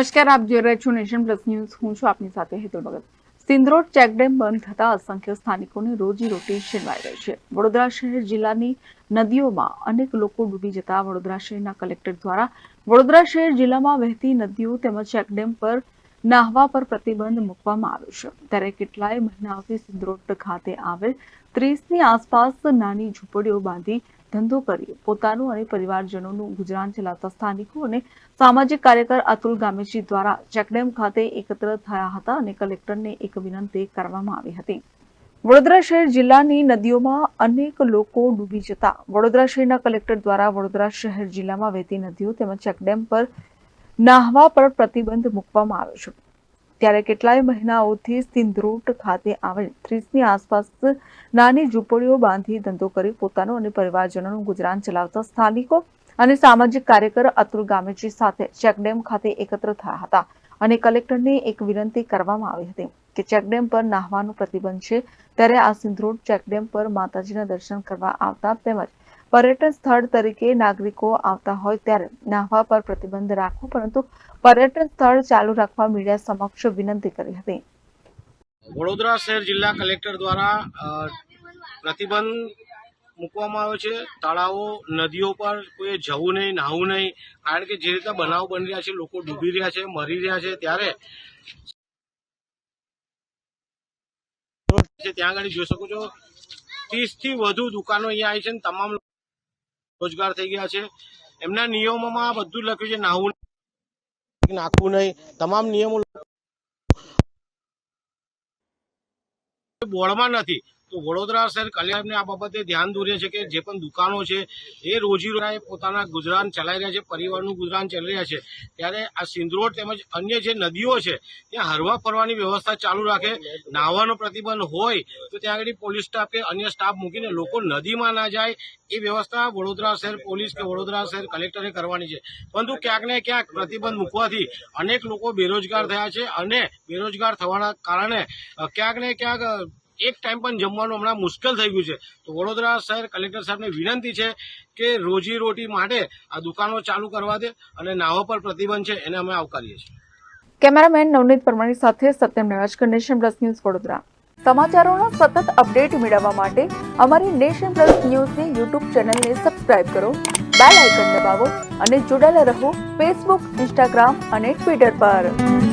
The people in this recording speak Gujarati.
નમસ્કાર, આપ જોઈ રહ્યા છો નેશન પ્લસ ન્યૂઝ. હું છું આપની સાથે હેતુલ ભગત. સિંદ્રોડ ચેકડેમ બંધ થતા અસંખ્ય સ્થાનિકોને રોજી રોટી છીનવાઈ રહી છે. વડોદરા શહેર જિલ્લાની નદીઓમાં અનેક લોકો ડૂબી જતા વડોદરા શહેરના કલેક્ટર દ્વારા. વડોદરા શહેર જિલ્લામાં વહેતી નદીઓ તેમજ ચેકડેમ પર નાહવા પર પ્રતિબંધ મૂકવામાં આવ્યો છે. ત્યારે કેટલાય મહિનાઓથી સિંદ્રોડ ખાતે આવેલ ત્રીસની આસપાસ નાની ઝૂંપડીઓ બાંધી ધંધો કરી પોતાનું અને પરિવારજનોનું ગુજરાન ચલાવતા સ્થાનિકો અને સામાજિક કાર્યકર અતુલ ગામેજી દ્વારા ચેકડેમ ખાતે એકત્ર થયા હતા અને કલેક્ટરને એક વિનંતી કરવામાં આવી હતી. વડોદરા શહેર જિલ્લાની નદીઓમાં અનેક લોકો ડૂબી જતા. વડોદરા શહેરના કલેક્ટર દ્વારા વડોદરા શહેર જિલ્લામાં વહેતી નદીઓ તેમજ ચેકડેમ પર નાહવા પર પ્રતિબંધ મૂકવામાં આવ્યો છે. ત્યારે કેટલાય મહિનાઓથી સિંધરોટ ખાતે આવેલ ત્રીસની આસપાસ નાની ઝૂંપડીઓ બાંધી ધંધો કરી પોતાનું અને પરિવારજનોનું ગુજરાન ચલાવતા સ્થાનિકો અને સામાજિક કાર્યકર અતુલ ગામેજી સાથે ચેકડેમ ખાતે એકત્ર થયા હતા અને કલેક્ટરને એક વિનંતી કરવામાં આવી હતી કે ચેકડેમ પર નાહવાનો પ્રતિબંધ છે, ત્યારે આ સિંધરોડ ચેકડેમ પર માતાજીના દર્શન કરવા આવતા તેમજ પર્યટન સ્થળ તરીકે નાગરિકો આવતા હોય ત્યારે નાહવા પર પ્રતિબંધ રાખવો, પરંતુ પર્યટન સ્થળ ચાલુ રાખવા મીડિયા સમક્ષ વિનંતી કરી હતી. વડોદરા શહેર જિલ્લા કલેક્ટર દ્વારા પ્રતિબંધ મૂકવામાં આવ્યો છે. તળાવો, નદીઓ પર કોઈ જવું નહીં, નાહવું નહીં. કારણ કે જે રીતે બનાવ બની રહ્યા છે, લોકો ડૂબી રહ્યા છે, મરી રહ્યા છે, ત્યારે ત્યાં આગળ જોઈ શકો છો. ત્રીસથી વધુ દુકાનો અહીંયા આવી છે અને તમામ રોજગાર થઈ ગયા છે. એમના નિયમોમાં બધું લખ્યું છે નાહવું નહીં, નાખવું નહીં તમામ નિયમો બોર્ડમાં નથી. તો વડોદરા શહેર કલ્યાણને આ બાબતે ધ્યાન દોરે છે કે જે પણ દુકાનો છે, એ રોજી રોટીએ પોતાના ગુજરાન ચલાવી રહ્યા છે, પરિવારનું ગુજરાન ચલાવી રહ્યા છે. ત્યારે આ સિંદરોડ તેમજ અન્ય જે નદીઓ છે, ત્યાં હરવા ફરવાની વ્યવસ્થા ચાલુ રાખે, નાહવાનો પ્રતિબંધ હોય, તો ત્યાં આગળ પોલીસ સ્ટાફ કે અન્ય સ્ટાફ મૂકીને લોકો નદીમાં ના જાય, એ વ્યવસ્થા વડોદરા શહેર પોલીસ કે વડોદરા શહેર કલેક્ટરે કરવાની છે. પરંતુ ક્યાંક ને ક્યાંક પ્રતિબંધ મૂકવાથી અનેક લોકો બેરોજગાર થયા છે અને બેરોજગાર થવાના કારણે ક્યાંક ને ક્યાંક એક ટાઈમ પણ જમવાનું હમણાં મુશ્કેલ થઈ ગયું છે. તો વડોદરા શહેર કલેક્ટર સાહેબને વિનંતી છે કે રોજી રોટી માટે આ દુકાનો ચાલુ કરવા દે અને નાહો પર પ્રતિબંધ છે, એને અમે આવકારીએ છીએ. કેમેરામેન નવનીત પરમાણી સાથે Satyam Nevajkar Nation Plus News Vadodara. સમાચારોના સતત અપડેટ મેળવવા માટે અમારી નેશન પ્લસ ન્યૂઝની યુટ્યુબ ચેનલને સબસ્ક્રાઇબ કરો, બેલ આઇકન દબાવો અને જોડાયેલા રહો ફેસબુક, ઇન્સ્ટાગ્રામ અને ટ્વિટર પર.